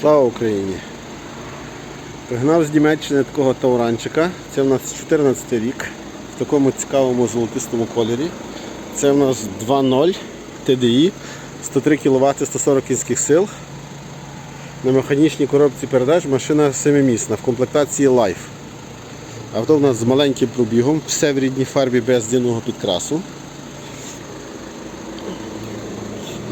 Слава Україні! Пригнав з Німеччини такого тауранчика. Це в нас 14 рік в такому цікавому золотистому кольорі. Це в нас 2.0 TDI, 103 кВт, 140 кінських сил. На механічній коробці передач машина 7-місна в комплектації Life. Авто в нас з маленьким пробігом, все в рідній фарбі без єдиного підкрасу.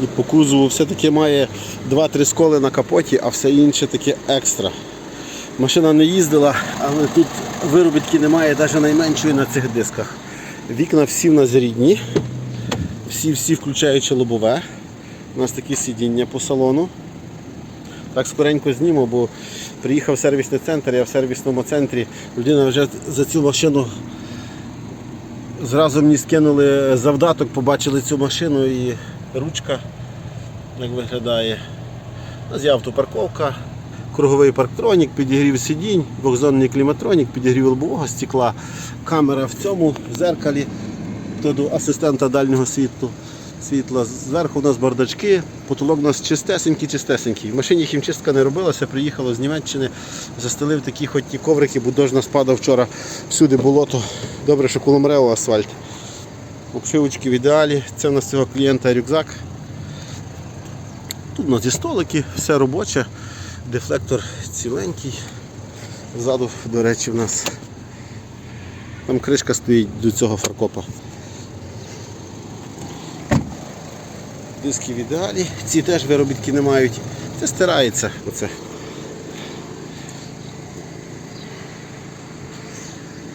І по кузову все-таки має 2-3 сколи на капоті, а все інше таке екстра. Машина не їздила, але тут виробітки немає навіть найменшої на цих дисках. Вікна всі в нас рідні, всі-всі включаючи лобове. У нас такі сидіння по салону. Так скоренько зніму, бо приїхав сервісний центр, я в сервісному центрі. Людина вже за цю машину зразу мені скинули завдаток, побачили цю машину і ручка як виглядає. У нас є автопарковка, круговий парктронік, підігрів сидінь, двохзонний кліматронік, підігрів лобового стекла, камера в цьому в зеркалі до асистента дальнього світу. Світла. Зверху у нас бардачки, потолок у нас чистесенький, чистесенький. В машині хімчистка не робилася, приїхало з Німеччини, застелив такі хоч ті коврики, бо дощ нас падав вчора всюди болото. Добре, що коло МРЕО асфальт. Обшивочки в ідеалі. Це у нас цього клієнта рюкзак. Тут у нас є столики, все робоче, дефлектор ціленький. Ззаду, до речі, в нас там кришка стоїть до цього фаркопа. Диски в ідеалі. Ці теж виробітки не мають. Це стирається. Оце.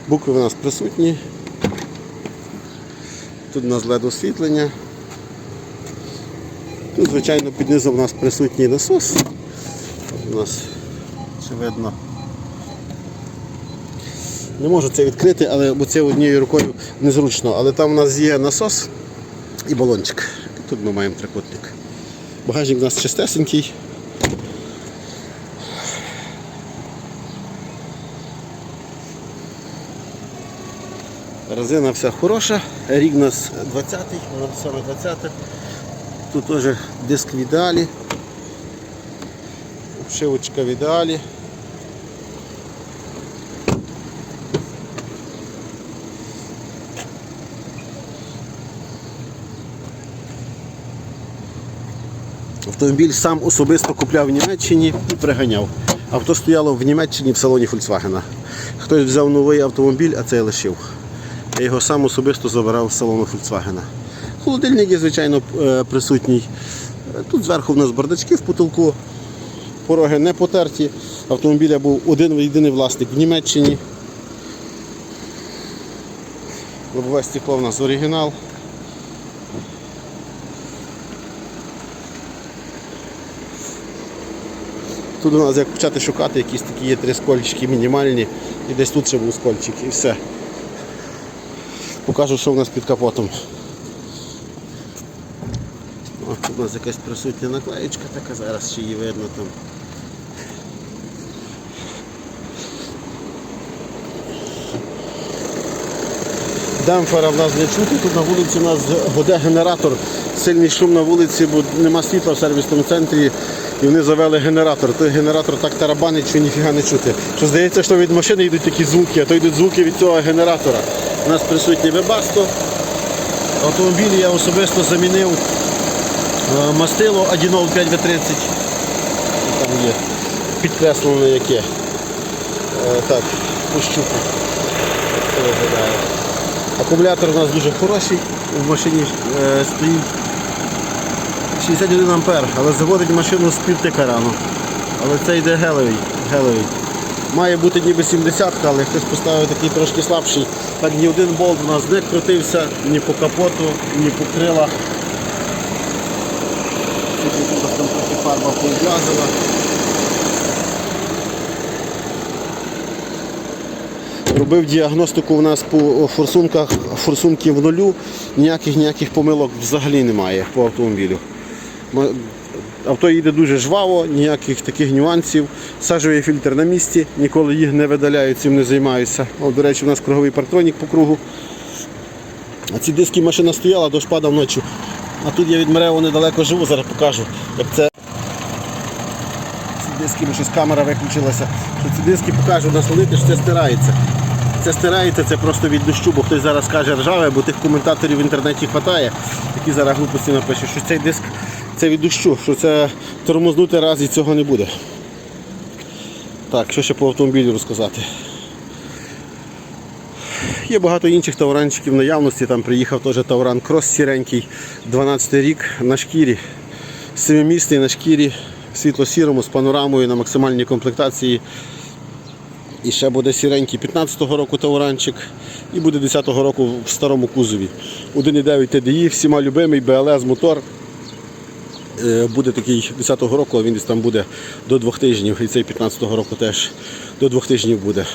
Букви в нас присутні. Тут у нас LED освітлення. Тут, звичайно, під низом у нас присутній насос. У нас ще видно. Не можу це відкрити, але бо це однією рукою незручно. Але там у нас є насос і балончик. Тут ми маємо трикутник. Багажник у нас чистесенький. Резина вся хороша, рік у нас 20-й, воно саме 20 Тут теж диск в ідеалі, обшивочка в ідеалі. Автомобіль сам особисто купляв в Німеччині і приганяв. Авто стояло в Німеччині в салоні Volkswagen. Хтось взяв новий автомобіль, а цей лишив. Я його сам особисто забирав з салону Volkswagen. Холодильник є, звичайно, е, присутній. Тут зверху в нас бардачки в потолку, пороги не потерті. Автомобіля був один єдиний власник в Німеччині. Лобове стекло в нас оригінал. Тут у нас як почати шукати, якісь такі є три скольчики мінімальні і десь тут ще був скольчик і все. Покажу, що в нас під капотом. О, тут у нас якась присутня наклеєчка така, зараз ще її видно там. Демпфера в нас не чути, тут на вулиці у нас буде генератор, сильний шум на вулиці, бо нема світла в сервісному центрі і вони завели генератор. Той генератор так тарабанить, що ніфіга не чути. Що здається, що від машини йдуть такі звуки, а то йдуть звуки від цього генератора. У нас присутнє вебасто. В автомобілі я особисто замінив е, мастило Adinol 5V30. Там є підкреслено яке. Е, Так, пощупу. Акумулятор у нас дуже хороший, в машині е, стоїть 61 ампер, але заводить машину з півтика рано. Але це йде гелевий. гелевий. Має бути ніби 70 але хтось поставив такий трошки слабший. Так ні один болт у нас не крутився, ні по капоту, ні по крилах. Там трохи фарба поублазила. Робив діагностику у нас по форсунках, форсунки в нулю, ніяких ніяких помилок взагалі немає по автомобілю. Авто їде дуже жваво, ніяких таких нюансів. Сажовий фільтр на місці, ніколи їх не видаляю, цим не займаюся. О, до речі, у нас круговий парктронік по кругу. А ці диски машина стояла, дощ падав ночі. А тут я від Мерео недалеко живу, зараз покажу, як це. Ці диски, бо щось камера виключилася. Що ці диски покажу, наслонити, що це стирається. Це стирається, це просто від дощу, бо хтось зараз каже ржаве, бо тих коментаторів в інтернеті вистачає, які зараз глупості напишуть, що цей диск це від дощу, що це тормознути раз і цього не буде. Так, що ще по автомобілю розказати? Є багато інших тауранчиків в наявності. Там приїхав теж тауран крос сіренький, 12 рік на шкірі, семимісний на шкірі, світло-сірому з панорамою на максимальній комплектації. І ще буде сіренький 15-го року тауранчик і буде 10-го року в старому кузові. 1,9 TDI, всіма любимий, BLS мотор. Е, Буде такий 10-го року, а він десь там буде до двох тижнів. І цей 15-го року теж до двох тижнів буде.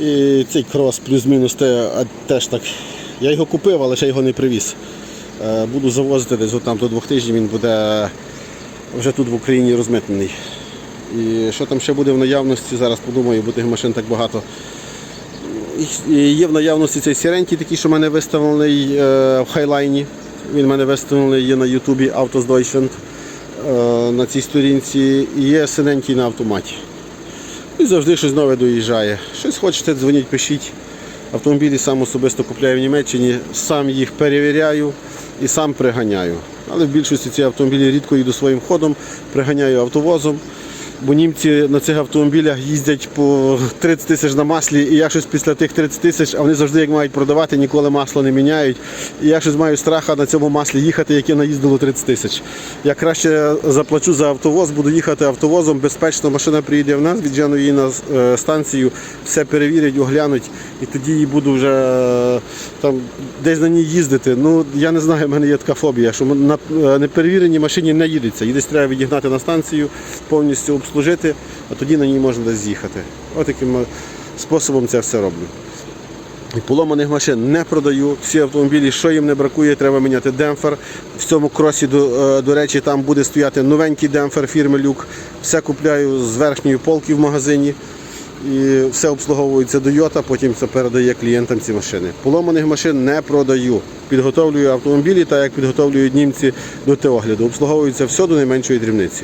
І цей крос плюс-мінус те, теж так. Я його купив, але ще його не привіз. Е, Буду завозити десь там до двох тижнів, він буде вже тут в Україні розмитнений. І що там ще буде в наявності, зараз подумаю, бо тих машин так багато. І Є в наявності цей сіренький, такий, що в мене виставлений е, в хайлайні. Він в мене виставлений є на Ютубі Autos Deutschland е, на цій сторінці. І є синенький на автоматі. І завжди щось нове доїжджає. Щось хочете, дзвоніть, пишіть. Автомобілі сам особисто купляю в Німеччині, сам їх перевіряю і сам приганяю. Але в більшості ці автомобілі рідко їду своїм ходом, приганяю автовозом. Бо німці на цих автомобілях їздять по 30 тисяч на маслі, і я щось після тих 30 тисяч, а вони завжди як мають продавати, ніколи масло не міняють. І я щось маю страха на цьому маслі їхати, яке наїздило 30 тисяч. Я краще заплачу за автовоз, буду їхати автовозом, безпечно машина приїде в нас, віджену її на е, станцію, все перевірять, оглянуть, і тоді її буду вже е, там десь на ній їздити. Ну я не знаю, в мене є така фобія, що на е, неперевіреній машині не їдеться. Її десь треба відігнати на станцію, повністю обслужити, а тоді на ній можна десь з'їхати. Отаким е, способом це все роблю. Поломаних машин не продаю. Всі автомобілі, що їм не бракує, треба міняти демпфер. В цьому кросі, до, е, до речі, там буде стояти новенький демпфер фірми Люк. Все купляю з верхньої полки в магазині. І все обслуговується до Йота, потім це передає клієнтам ці машини. Поломаних машин не продаю. Підготовлюю автомобілі, так як підготовлюють німці до теогляду. Обслуговується все до найменшої дрібниці.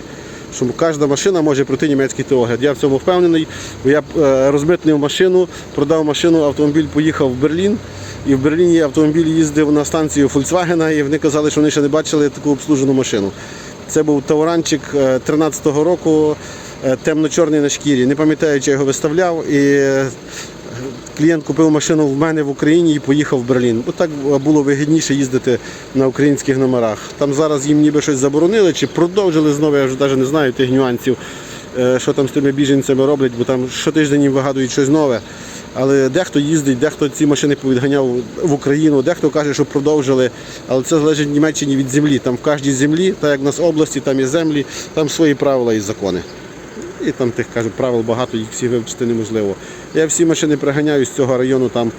Що кожна машина може пройти німецький теогляд. Я в цьому впевнений, бо я е, розмитнив машину, продав машину, автомобіль поїхав в Берлін. І в Берліні автомобіль їздив на станцію Volkswagen, і вони казали, що вони ще не бачили таку обслужену машину. Це був тауранчик 13-го року, е, темно-чорний на шкірі. Не пам'ятаю, чи я його виставляв. І е, клієнт купив машину в мене в Україні і поїхав в Берлін. Бо так було вигідніше їздити на українських номерах. Там зараз їм ніби щось заборонили чи продовжили знову, я вже навіть не знаю тих нюансів, е, що там з тими біженцями роблять, бо там щотиждень їм вигадують щось нове. Але дехто їздить, дехто ці машини повідганяв в Україну, дехто каже, що продовжили. Але це залежить в Німеччині від землі. Там в кожній землі, так як в нас області, там є землі, там свої правила і закони. І там тих кажуть, правил багато, їх всі вивчити неможливо. Я всі машини приганяю з цього району там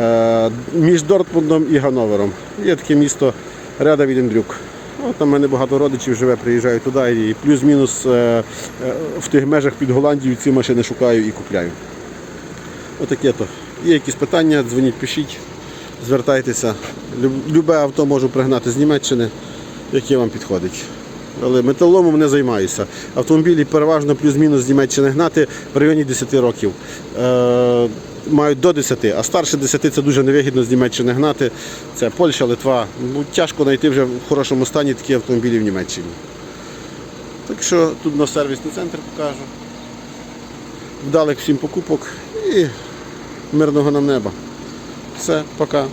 е, між Дортмундом і Ганновером. Є таке місто Ряда Відендрюк. От там в мене багато родичів живе, приїжджаю туди і плюс-мінус е, е, в тих межах під Голландію ці машини шукаю і купляю. Отаке то. Є якісь питання, дзвоніть, пишіть, звертайтеся. Любе авто можу пригнати з Німеччини, яке вам підходить. Але металоломом не займаюся. Автомобілі переважно плюс-мінус з Німеччини гнати в районі 10 років. Е, мають до 10, а старше 10 це дуже невигідно з Німеччини гнати. Це Польща, Литва. Ну, тяжко знайти вже в хорошому стані такі автомобілі в Німеччині. Так що тут на сервісний центр покажу. Вдалих всім покупок і мирного нам неба. Все, пока.